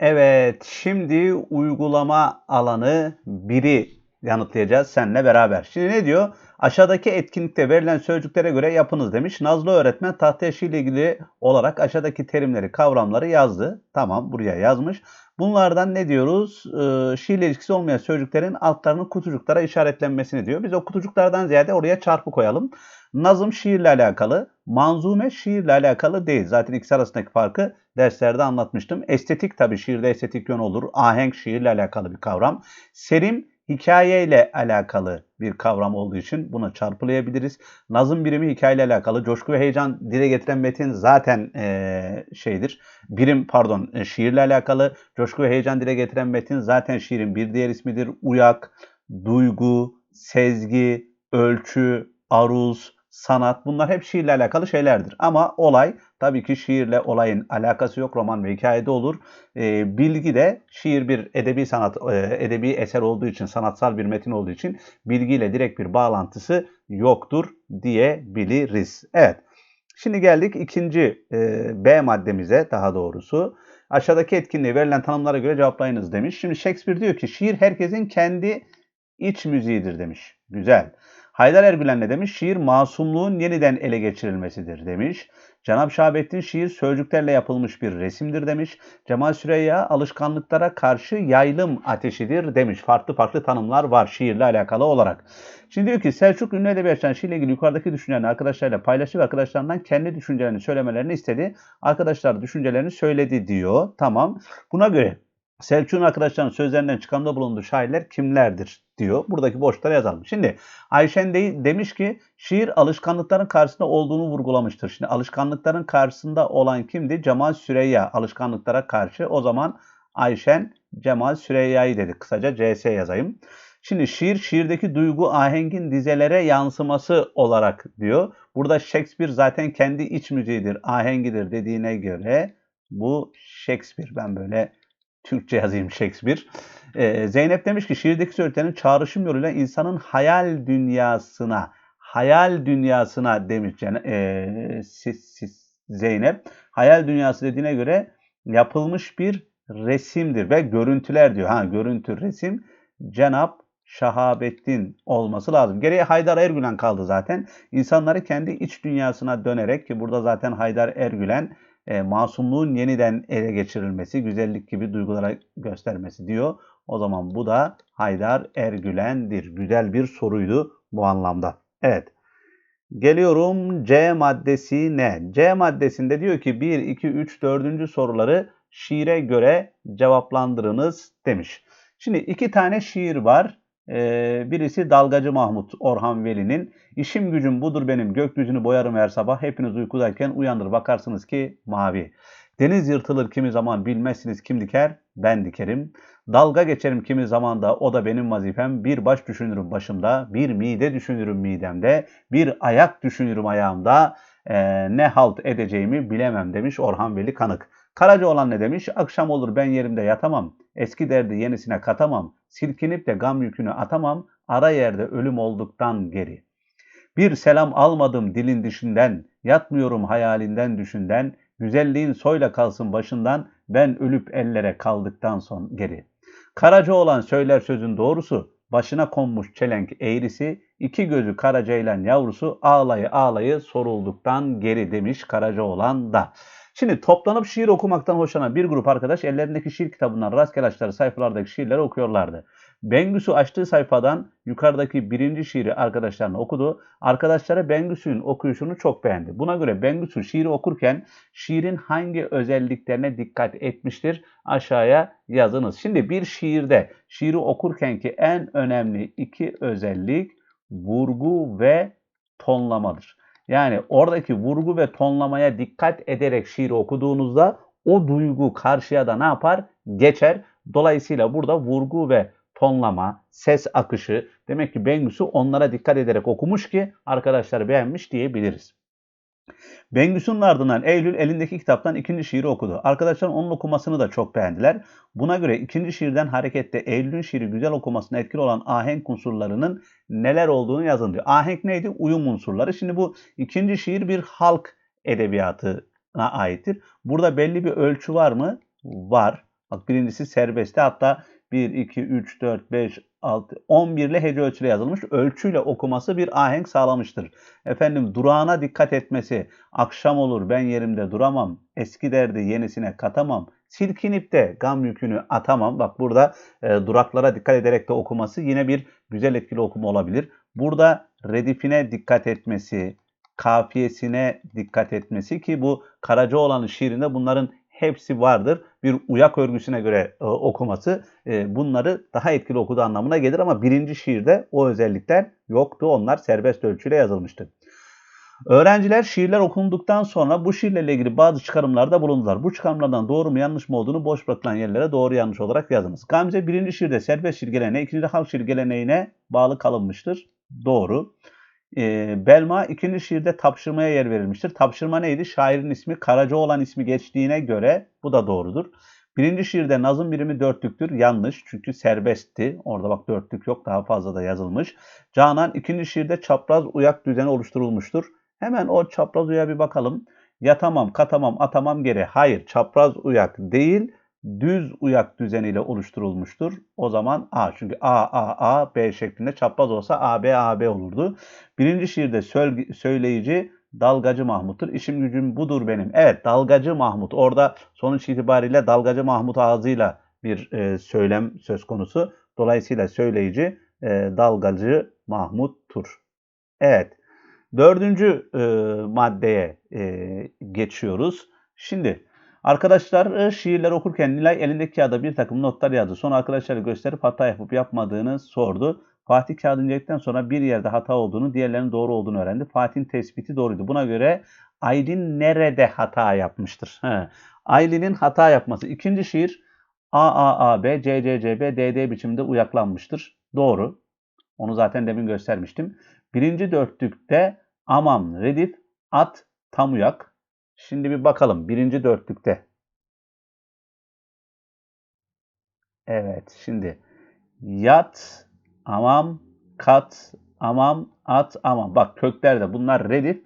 Evet, şimdi uygulama alanı 1'i yanıtlayacağız seninle beraber. Şimdi ne diyor? Aşağıdaki etkinlikte verilen sözcüklere göre yapınız demiş. Nazlı öğretmen tahta ile ilgili olarak aşağıdaki terimleri, kavramları yazdı. Tamam, buraya yazmış. Bunlardan ne diyoruz? Ee, şiirle ilişkisi olmayan sözcüklerin altlarının kutucuklara işaretlenmesini diyor. Biz o kutucuklardan ziyade oraya çarpı koyalım. Nazım şiirle alakalı, manzume şiirle alakalı değil. Zaten ikisi arasındaki farkı derslerde anlatmıştım. Estetik tabii şiirde estetik yön olur. Ahenk şiirle alakalı bir kavram. Serim hikayeyle alakalı bir kavram olduğu için buna çarpılayabiliriz. Nazım birimi hikayeyle alakalı. Coşku ve heyecan dile getiren metin zaten e, şeydir. Birim pardon e, şiirle alakalı. Coşku ve heyecan dile getiren metin zaten şiirin bir diğer ismidir. Uyak, duygu, sezgi, ölçü, aruz, sanat bunlar hep şiirle alakalı şeylerdir. Ama olay tabii ki şiirle olayın alakası yok. Roman ve hikayede olur. E, bilgi de şiir bir edebi sanat, e, edebi eser olduğu için, sanatsal bir metin olduğu için bilgiyle direkt bir bağlantısı yoktur diyebiliriz. Evet. Şimdi geldik ikinci e, B maddemize daha doğrusu. Aşağıdaki etkinliğe verilen tanımlara göre cevaplayınız demiş. Şimdi Shakespeare diyor ki şiir herkesin kendi iç müziğidir demiş. Güzel. Haydar Ergülen ne demiş? Şiir masumluğun yeniden ele geçirilmesidir demiş. Cenab Şahabettin şiir sözcüklerle yapılmış bir resimdir demiş. Cemal Süreyya alışkanlıklara karşı yaylım ateşidir demiş. Farklı farklı tanımlar var şiirle alakalı olarak. Şimdi diyor ki Selçuk ünlü edebiyatçıdan şiirle ilgili yukarıdaki düşüncelerini arkadaşlarıyla paylaştı ve arkadaşlarından kendi düşüncelerini söylemelerini istedi. Arkadaşlar düşüncelerini söyledi diyor. Tamam. Buna göre Selçuk'un arkadaşlarının sözlerinden çıkamda bulunduğu şairler kimlerdir diyor. Buradaki boşluklara yazalım. Şimdi Ayşen de, demiş ki şiir alışkanlıkların karşısında olduğunu vurgulamıştır. Şimdi alışkanlıkların karşısında olan kimdi? Cemal Süreyya alışkanlıklara karşı. O zaman Ayşen Cemal Süreyya'yı dedi. Kısaca CS yazayım. Şimdi şiir şiirdeki duygu ahengin dizelere yansıması olarak diyor. Burada Shakespeare zaten kendi iç müziğidir, ahengidir dediğine göre bu Shakespeare. Ben böyle Türkçe yazayım Shakespeare. Ee, Zeynep demiş ki şiirdeki sözcüklerin çağrışım yoluyla insanın hayal dünyasına, hayal dünyasına demiş e, siz, siz, Zeynep. Hayal dünyası dediğine göre yapılmış bir resimdir ve görüntüler diyor. Ha görüntü, resim Cenap Şahabettin olması lazım. Geriye Haydar Ergülen kaldı zaten. İnsanları kendi iç dünyasına dönerek ki burada zaten Haydar Ergülen e, masumluğun yeniden ele geçirilmesi, güzellik gibi duygulara göstermesi diyor. O zaman bu da Haydar Ergülen'dir. Güzel bir soruydu bu anlamda. Evet. Geliyorum C maddesi ne? C maddesinde diyor ki 1, 2, 3, 4. soruları şiire göre cevaplandırınız demiş. Şimdi iki tane şiir var. Ee, birisi Dalgacı Mahmut Orhan Veli'nin İşim gücüm budur benim gökyüzünü boyarım her sabah hepiniz uykudayken uyanır bakarsınız ki mavi. Deniz yırtılır kimi zaman bilmezsiniz kim diker ben dikerim. Dalga geçerim kimi zaman da o da benim vazifem. Bir baş düşünürüm başımda, bir mide düşünürüm midemde, bir ayak düşünürüm ayağımda. Ee, ne halt edeceğimi bilemem demiş Orhan Veli Kanık. Karaca olan ne demiş? Akşam olur ben yerimde yatamam. Eski derdi yenisine katamam. Silkinip de gam yükünü atamam. Ara yerde ölüm olduktan geri. Bir selam almadım dilin dişinden. Yatmıyorum hayalinden düşünden. Güzelliğin soyla kalsın başından. Ben ölüp ellere kaldıktan son geri. Karaca olan söyler sözün doğrusu. Başına konmuş çelenk eğrisi, iki gözü Karacaylan yavrusu ağlayı ağlayı sorulduktan geri demiş Karaca olan da. Şimdi toplanıp şiir okumaktan hoşlanan bir grup arkadaş ellerindeki şiir kitabından rastgele açtığı sayfalardaki şiirleri okuyorlardı. Bengüsü açtığı sayfadan yukarıdaki birinci şiiri arkadaşlarına okudu. Arkadaşları Bengüsü'nün okuyuşunu çok beğendi. Buna göre Bengüsü şiiri okurken şiirin hangi özelliklerine dikkat etmiştir? Aşağıya yazınız. Şimdi bir şiirde şiiri okurkenki en önemli iki özellik vurgu ve tonlamadır. Yani oradaki vurgu ve tonlamaya dikkat ederek şiir okuduğunuzda o duygu karşıya da ne yapar? Geçer. Dolayısıyla burada vurgu ve tonlama, ses akışı demek ki Bengüsü onlara dikkat ederek okumuş ki arkadaşlar beğenmiş diyebiliriz. Bengüsü'nün ardından Eylül elindeki kitaptan ikinci şiiri okudu. Arkadaşlar onun okumasını da çok beğendiler. Buna göre ikinci şiirden hareketle Eylül'ün şiiri güzel okumasına etkili olan ahenk unsurlarının neler olduğunu yazın diyor. Ahenk neydi? Uyum unsurları. Şimdi bu ikinci şiir bir halk edebiyatına aittir. Burada belli bir ölçü var mı? Var. Bak birincisi serbestti. Hatta 1, 2, 3, 4, 5, 6, 11 ile hece ölçüyle yazılmış. Ölçüyle okuması bir ahenk sağlamıştır. Efendim durağına dikkat etmesi. Akşam olur ben yerimde duramam. Eski derdi yenisine katamam. Silkinip de gam yükünü atamam. Bak burada e, duraklara dikkat ederek de okuması yine bir güzel etkili okuma olabilir. Burada redifine dikkat etmesi, kafiyesine dikkat etmesi ki bu Karacaoğlan'ın şiirinde bunların hepsi vardır. Bir uyak örgüsüne göre e, okuması e, bunları daha etkili okuduğu anlamına gelir ama birinci şiirde o özellikler yoktu. Onlar serbest ölçüyle yazılmıştı. Öğrenciler şiirler okunduktan sonra bu şiirlerle ilgili bazı çıkarımlarda bulundular. Bu çıkarımlardan doğru mu yanlış mı olduğunu boş bırakılan yerlere doğru yanlış olarak yazınız. Gamze birinci şiirde serbest şiir geleneğine, ikinci halk şiir geleneğine bağlı kalınmıştır. Doğru. Ee, Belma ikinci şiirde tapşırmaya yer verilmiştir. Tapşırma neydi? Şairin ismi Karacaoğlan ismi geçtiğine göre bu da doğrudur. Birinci şiirde nazım birimi dörtlüktür. Yanlış çünkü serbestti. Orada bak dörtlük yok daha fazla da yazılmış. Canan ikinci şiirde çapraz uyak düzeni oluşturulmuştur. Hemen o çapraz uya bir bakalım. Yatamam, katamam, atamam geri. Hayır çapraz uyak değil düz uyak düzeniyle oluşturulmuştur. O zaman A. Çünkü A, A, A, B şeklinde çapraz olsa A, B, A, B olurdu. Birinci şiirde söyleyici Dalgacı Mahmut'tur. İşim gücüm budur benim. Evet Dalgacı Mahmut. Orada sonuç itibariyle Dalgacı Mahmut ağzıyla bir e, söylem söz konusu. Dolayısıyla söyleyici e, Dalgacı Mahmut'tur. Evet. Dördüncü e, maddeye e, geçiyoruz. Şimdi arkadaşlar e, şiirler okurken Nilay elindeki kağıda bir takım notlar yazdı. Sonra arkadaşlara gösterip hata yapıp yapmadığını sordu. Fatih kağıdı inceledikten sonra bir yerde hata olduğunu, diğerlerinin doğru olduğunu öğrendi. Fatih'in tespiti doğruydu. Buna göre Aylin nerede hata yapmıştır? Aylin'in hata yapması. İkinci şiir A, A, A, B, C, C, C, B, D, D biçiminde uyaklanmıştır. Doğru. Onu zaten demin göstermiştim. Birinci dörtlükte amam, redif, at, tam uyak. Şimdi bir bakalım. Birinci dörtlükte. Evet. Şimdi yat, amam, kat, amam, at, amam. Bak köklerde bunlar redif.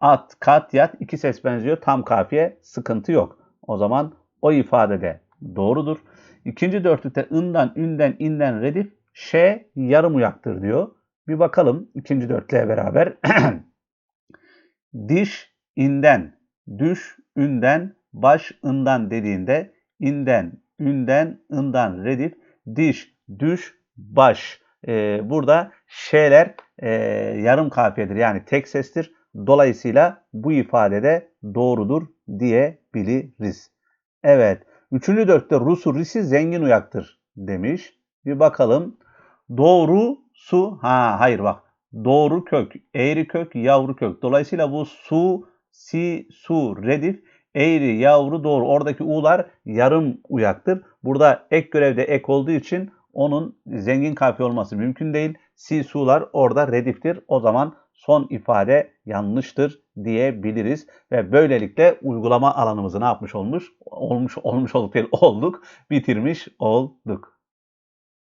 At, kat, yat. iki ses benziyor. Tam kafiye. Sıkıntı yok. O zaman o ifadede doğrudur. İkinci dörtlükte ından, ünden, inden redif. Ş yarım uyaktır diyor. Bir bakalım ikinci dörtlüğe beraber. Diş inden, düş ünden, baş ından dediğinde inden, ünden, ından redif, diş, düş, baş. Ee, burada şeyler e, yarım kafiyedir yani tek sestir. Dolayısıyla bu ifadede doğrudur diyebiliriz. Evet. Üçüncü dörtte Rusu Risi zengin uyaktır demiş. Bir bakalım. Doğru su. Ha hayır bak. Doğru kök, eğri kök, yavru kök. Dolayısıyla bu su, si, su, redif, eğri, yavru, doğru. Oradaki u'lar yarım uyaktır. Burada ek görevde ek olduğu için onun zengin kafi olması mümkün değil. Si, su'lar orada rediftir. O zaman son ifade yanlıştır diyebiliriz ve böylelikle uygulama alanımızı ne yapmış olmuş? Olmuş olmuş olduk değil olduk, bitirmiş olduk.